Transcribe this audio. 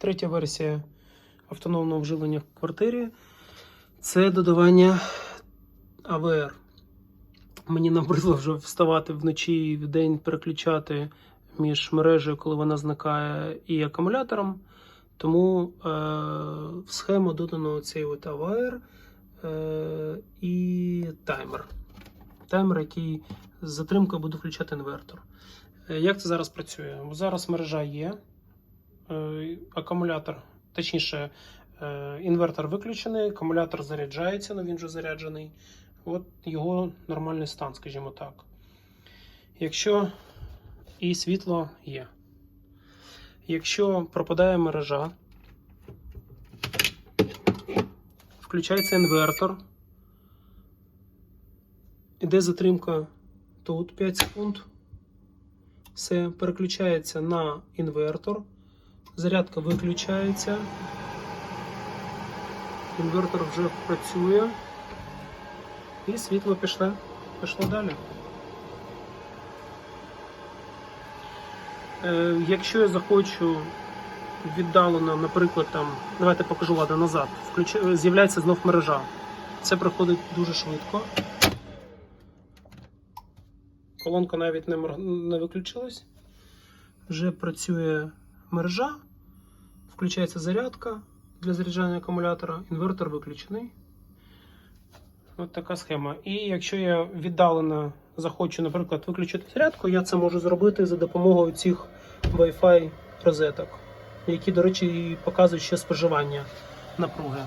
третя версія автономного вживлення в квартирі це додавання АВР. Мені набридло вже вставати вночі і вдень переключати між мережею, коли вона зникає, і акумулятором. Тому е, в схему додано цей от АВР е, і таймер. Таймер, який з затримкою буде включати інвертор. Е, Як це зараз працює? Зараз мережа є, акумулятор, точніше, е, інвертор виключений, акумулятор заряджається, але він вже заряджений. От його нормальний стан, скажімо так. Якщо і світло є. Якщо пропадає мережа, включається інвертор. Іде затримка тут 5 секунд. Все переключається на інвертор. Зарядка виключається. Інвертор вже працює. І світло пішло, пішло далі. Е, якщо я захочу віддалено, наприклад, там, давайте покажу ладно назад, включ... з'являється знов мережа. Це проходить дуже швидко. Колонка навіть не, не виключилась. Вже працює мережа, включається зарядка для заряджання акумулятора, інвертор виключений. От така схема. І якщо я віддалено захочу, наприклад, виключити зарядку, я це можу зробити за допомогою цих Wi-Fi розеток, які, до речі, показують ще споживання напруги.